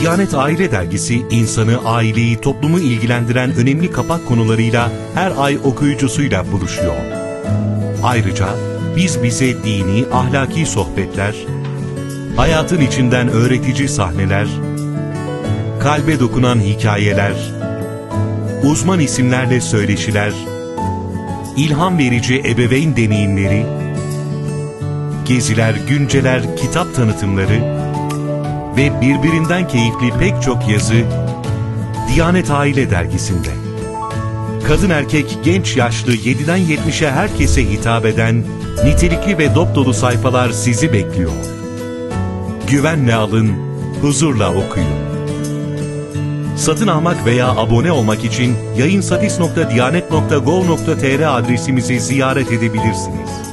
Diyanet Aile Dergisi, insanı, aileyi, toplumu ilgilendiren önemli kapak konularıyla her ay okuyucusuyla buluşuyor. Ayrıca biz bize dini, ahlaki sohbetler, hayatın içinden öğretici sahneler, kalbe dokunan hikayeler, uzman isimlerle söyleşiler, ilham verici ebeveyn deneyimleri, geziler, günceler, kitap tanıtımları ve birbirinden keyifli pek çok yazı Diyanet Aile Dergisi'nde. Kadın erkek, genç yaşlı 7'den 70'e herkese hitap eden nitelikli ve dop dolu sayfalar sizi bekliyor. Güvenle alın, huzurla okuyun. Satın almak veya abone olmak için yayınsadis.diyanet.gov.tr adresimizi ziyaret edebilirsiniz.